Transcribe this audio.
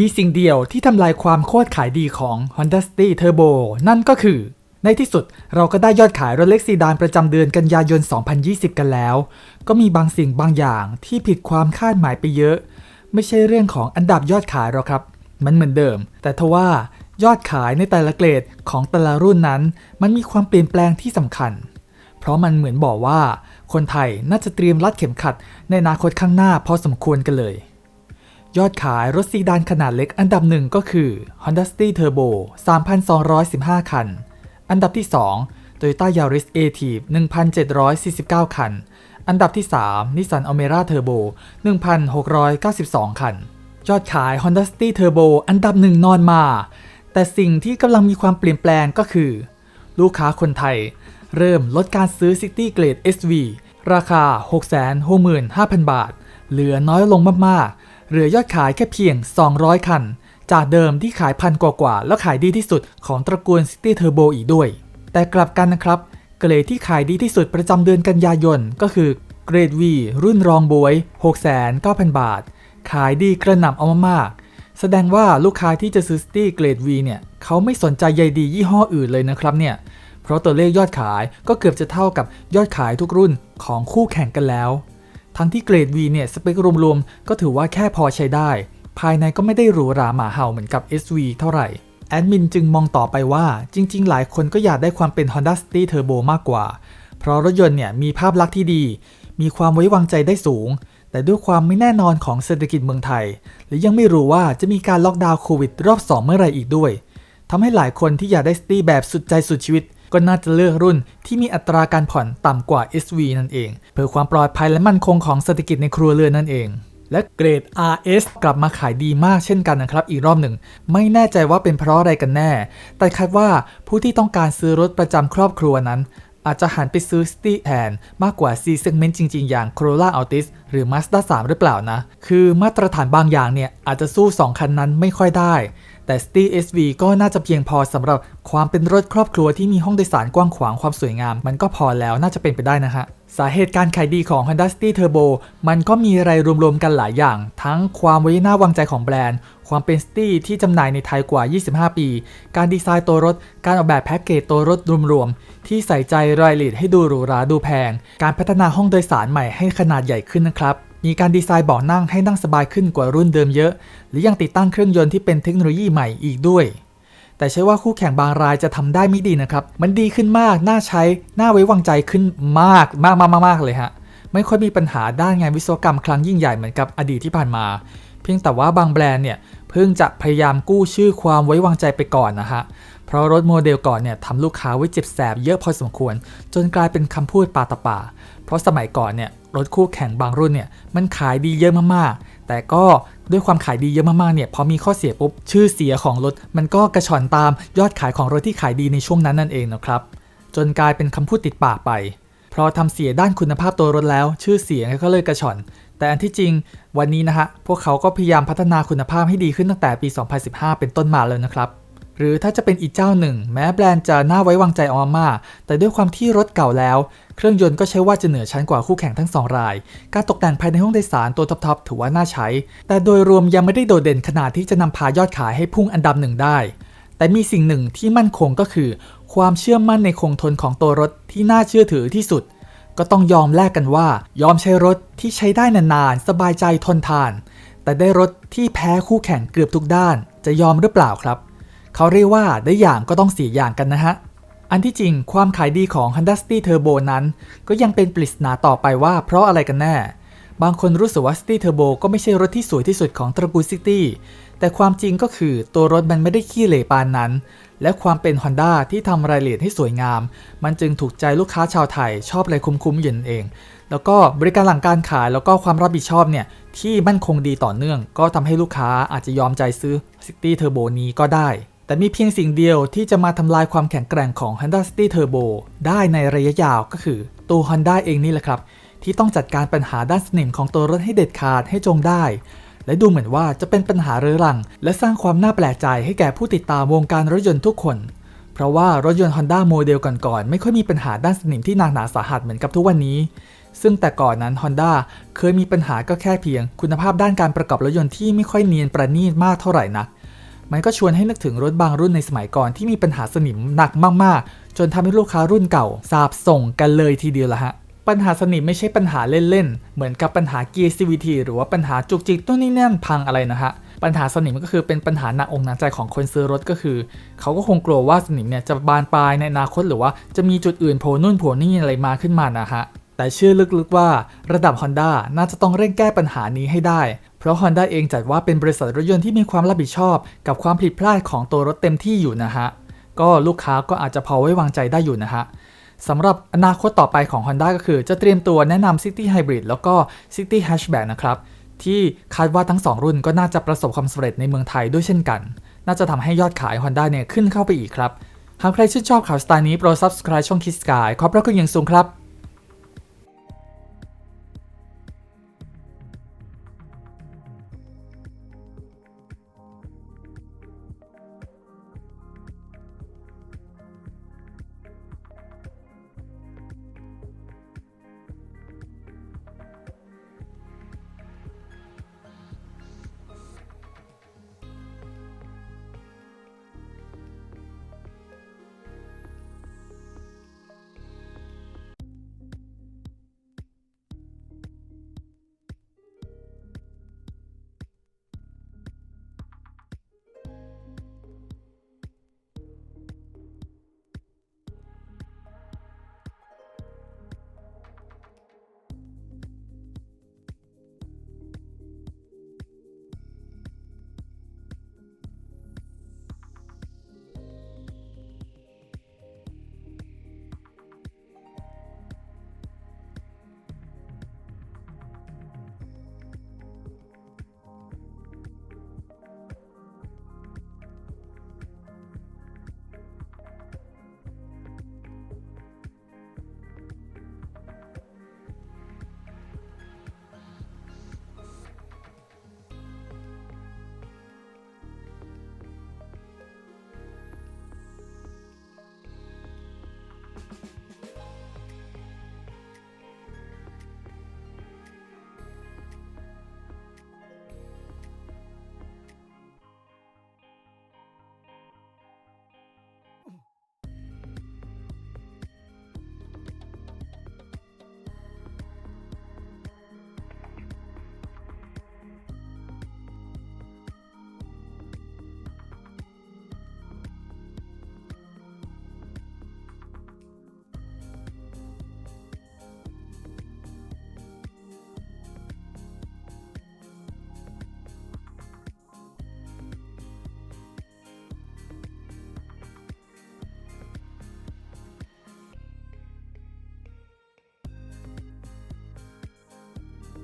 มีสิ่งเดียวที่ทำลายความโคตรขายดีของ Honda City Turbo นั่นก็คือ ในที่สุดเราก็ได้ยอดขายรถเล็กซีดานประจำเดือนกันยายน 2020 กันแล้ว ก็มีบางสิ่งบางอย่างที่ผิดความคาดหมายไปเยอะ ไม่ใช่เรื่องของอันดับยอดขายหรอกครับ มันเหมือนเดิม แต่ทว่ายอดขายในแต่ละเกรดของแต่ละรุ่นนั้น มันมีความเปลี่ยนแปลงที่สำคัญ เพราะมันเหมือนบอกว่า คนไทยน่าจะเตรียมรัดเข็มขัดในอนาคตข้างหน้าพอสมควรกันเลย ยอดขายรถซีดานขนาดเล็กอันดับหนึ่งก็คือ Honda City Turbo 3,215 คัน อันดับที่ 2 Toyota Yaris Ativ 1,749 คัน อันดับที่ 3 Nissan Almera Turbo 1,692 คัน ยอดขาย Honda City Turbo อันดับหนึ่งนอนมา แต่สิ่งที่กำลังมีความเปลี่ยนแปลงก็คือ ลูกค้าคนไทย เริ่มลดการซื้อ City Grade SV ราคา 665,000 บาท เหลือน้อยลงมากๆ เหลือยอดขายแค่เพียง 200 คัน จากเดิมที่ขายพันกว่าๆแล้วขายดีที่สุดของตระกูล City Turbo อีกด้วย แต่กลับกันนะครับ เกรดที่ขายดีที่สุดประจำเดือนกันยายนก็คือเกรด V รุ่นรองบวย 6,900 บาท ขายดีกระหน่ำเอามากๆ แสดงว่าลูกค้าที่จะซื้อ City Grade V เนี่ย เขาไม่สนใจใยดียี่ห้ออื่นเลยนะครับเนี่ย เพราะตัวเลขยอดขายก็เกือบจะเท่ากับยอดขายทุกรุ่นของคู่แข่งกันแล้ว ทั้งที่เกรด V เนี่ยสเปครวมๆ ก็ถือว่าแค่พอใช้ได้ ภายในก็ไม่ได้หรูหราหมาเห่าเหมือนกับ SV เท่าไหร่ แอดมินจึงมองต่อไปว่าจริง ๆ หลายคนก็อยากได้ความเป็น Honda City Turbo มากกว่า เพราะรถยนต์เนี่ยมีภาพลักษณ์ที่ดี มีความไว้วางใจได้สูง แต่ด้วยความไม่แน่นอนของเศรษฐกิจเมืองไทย และยังไม่รู้ว่าจะมีการล็อกดาวน์โควิดรอบ 2 เมื่อไหร่อีกด้วยทำให้หลายคนที่อยากได้สตี้แบบสุดใจสุดชีวิต ก็น่าจะเลือกรุ่นที่มีอัตราการผ่อนต่ำกว่า SV นั่นเอง เพื่อความปลอดภัยและมั่นคงของเศรษฐกิจในครัวเรือนนั่นเอง และเกรด RS กลับมาขายดีมากเช่นกันนะครับ อีกรอบหนึ่ง ไม่แน่ใจว่าเป็นเพราะอะไรกันแน่ แต่คาดว่าผู้ที่ต้องการซื้อรถประจำครอบครัวนั้น อาจจะหันไปซื้อ City แทนมากกว่า C segment จริง ๆ อย่าง Corolla Altis หรือ Mazda 3 หรือเปล่านะ คือมาตรฐานบางอย่างเนี่ยอาจจะสู้ 2 คันนั้นไม่ค่อยได้ แต่ City SV ก็น่าจะเพียงพอสำหรับความเป็นรถครอบครัวที่มีห้องโดยสารกว้างขวางความสวยงาม มันก็พอแล้วน่าจะเป็นไปได้นะฮะ สาเหตุการขายดีของ Honda City Turbo มันก็มีอะไรรวมๆกันหลายอย่าง ทั้งความไว้หน้าวางใจของแบรนด์ ความเป็นสตี้ที่จำหน่ายในไทยกว่า 25 ปี การดีไซน์ตัวรถ การออกแบบแพ็กเกจตัวรถรวมๆที่ใส่ใจรายละเอียดให้ดูหรูหราดูแพง การพัฒนาห้องโดยสารใหม่ให้ขนาดใหญ่ขึ้นนะครับ มีการดีไซน์เบาะนั่งให้นั่งสบายขึ้นกว่ารุ่นเดิมเยอะหรือยังติดตั้งเครื่องยนต์ที่เป็นเทคโนโลยีใหม่อีกด้วย แต่ใช่ว่าคู่แข่งบางรายจะทำได้ไม่ดีนะครับ มันดีขึ้นมาก น่าใช้ น่าไว้วางใจขึ้นมากมากมากมากเลยฮะ ไม่ค่อยมีปัญหาด้านงานวิศวกรรมครั้งยิ่งใหญ่เหมือนกับอดีตที่ผ่านมา เพียงแต่ว่าบางแบรนด์เนี่ยเพิ่งจะพยายามกู้ชื่อความไว้วางใจไปก่อนนะฮะเพราะรถโมเดลก่อนเนี่ยทำลูกค้าไว้เจ็บแสบเยอะพอสมควร จนกลายเป็นคำพูดปาตะปา เพราะสมัยก่อนเนี่ย รถคู่แข่งบางรุ่นเนี่ยมันขายดีเยอะมากๆ แต่ก็ด้วยความขายดีเยอะมากๆเนี่ยพอมีข้อเสียปุ๊บชื่อเสียของรถ มันก็กระชอนตามยอดขายของรถที่ขายดีในช่วงนั้นนั่นเองนะครับ จนกลายเป็นคำพูดติดปากไปเพราะทำเสียด้านคุณภาพตัวรถแล้ว ชื่อเสียงก็เลยกระชอน แต่อันที่จริงวันนี้นะฮะพวกเขาก็พยายามพัฒนาคุณภาพให้ดีขึ้นตั้งแต่ปี 2015 เป็นต้นมาเลยนะครับ หรือถ้าจะเป็นอีกเจ้าหนึ่ง แม้แบรนด์จะน่าไว้วางใจออมาแต่ด้วยความที่รถเก่าแล้ว เครื่องยนต์ก็ใช้ว่าจะเหนือชั้นกว่าคู่แข่งทั้งสองราย การตกแต่งภายในห้องโดยสารตัวท็อปๆถือว่าน่าใช้ แต่โดยรวมยังไม่ได้โดดเด่นขนาดที่จะนำพายอดขายให้พุ่งอันดับหนึ่งได้ แต่มีสิ่งหนึ่งที่มั่นคงก็คือ ความเชื่อมั่นในคงทนของตัวรถที่น่าเชื่อถือที่สุด ก็ต้องยอมแลกกันว่า ยอมใช้รถที่ใช้ได้นานๆสบายใจทนทาน แต่ได้รถที่แพ้คู่แข่งเกือบทุกด้าน จะยอมหรือเปล่าครับ เขาเรียกว่าได้อย่างก็ต้องเสียอย่างกันนะฮะ อันที่จริงความขายดีของ Honda City Turbo นั้น ก็ยังเป็นปริศนาต่อไปว่าเพราะอะไรกันแน่ บางคนรู้สึกว่า City Turbo ก็ไม่ใช่รถที่สวยที่สุดของตระกูล City แต่ความจริงก็คือตัวรถมันไม่ได้ขี้เหร่ปานนั้น และความเป็น Honda ที่ทำรายละเอียดให้สวยงาม มันจึงถูกใจลูกค้าชาวไทยชอบอะไรคุ้มๆอยู่นั่นเอง แล้วก็บริการหลังการขายแล้วก็ความรับผิดชอบเนี่ยที่มั่นคงดีต่อเนื่อง ก็ทำให้ลูกค้าอาจจะยอมใจซื้อ City Turbo นี้ก็ได้ แต่มีเพียงสิ่งเดียวที่จะมาทำลายความแข็งแกร่งของ Honda City Turbo ได้ในระยะยาวก็คือตัว Honda เองนี่แหละครับ ที่ต้องจัดการปัญหาด้านสนิมของตัวรถให้เด็ดขาดให้จงได้ และดูเหมือนว่าจะเป็นปัญหาเรื้อรัง และสร้างความน่าแปลกใจให้แก่ผู้ติดตามวงการรถยนต์ทุกคน เพราะว่ารถยนต์ Honda โมเดลก่อนๆไม่ค่อยมีปัญหาด้านสนิมที่หนักหนาสาหัสเหมือนกับทุกวันนี้ซึ่งแต่ก่อนนั้น Honda เคยมีปัญหาก็แค่เพียง คุณภาพด้านการประกอบรถยนต์ที่ไม่ค่อยเนียนประณีตมากเท่าไหร่นัก มันก็ชวนให้นึกถึงรถบางรุ่นในสมัยก่อนที่มีปัญหาสนิมหนักมากๆ จนทำให้ลูกค้ารุ่นเก่าสาบส่งกันเลยทีเดียวละฮะปัญหาสนิมไม่ใช่ปัญหาเล่นๆ เหมือนกับปัญหาเกียร์ CVT หรือว่าปัญหาจุกจิกตัวนี้แน่นพังอะไรนะฮะ ปัญหาสนิมก็คือเป็นปัญหาหนักอกหนักใจของคนซื้อรถก็คือ เขาก็คงกลัวว่าสนิมเนี่ยจะบานปลายในอนาคตหรือว่าจะมีจุดอื่นโผล่นู่นโผล่นี่อะไรมาขึ้นมานะฮะ แต่เชื่อลึกๆว่าระดับ Honda น่าจะต้องเร่งแก้ปัญหานี้ให้ได้ ราะ Honda เองจัดว่าเป็นบริษัทรถยนต์ที่มีความรับผิดชอบ กับความผิดพลาดของตัวรถเต็มที่อยู่นะฮะ ก็ลูกค้าก็อาจจะพอไว้วางใจได้อยู่นะฮะสำหรับอนาคตต่อไปของ Honda ก็คือจะเตรียมตัวแนะนำ City Hybrid แล้วก็ City Hatchback นะครับ ที่คาดว่าทั้ง 2 รุ่นก็น่าจะประสบความสำเร็จในเมืองไทยด้วยเช่นกัน น่าจะทำให้ยอดขาย Honda เนี่ยขึ้นเข้าไปอีกครับ หากใครชื่นชอบข่าวสไตล์นี้โปรด subscribe ช่อง Kiss Sky ขอบพระคุณอย่างสูงครับ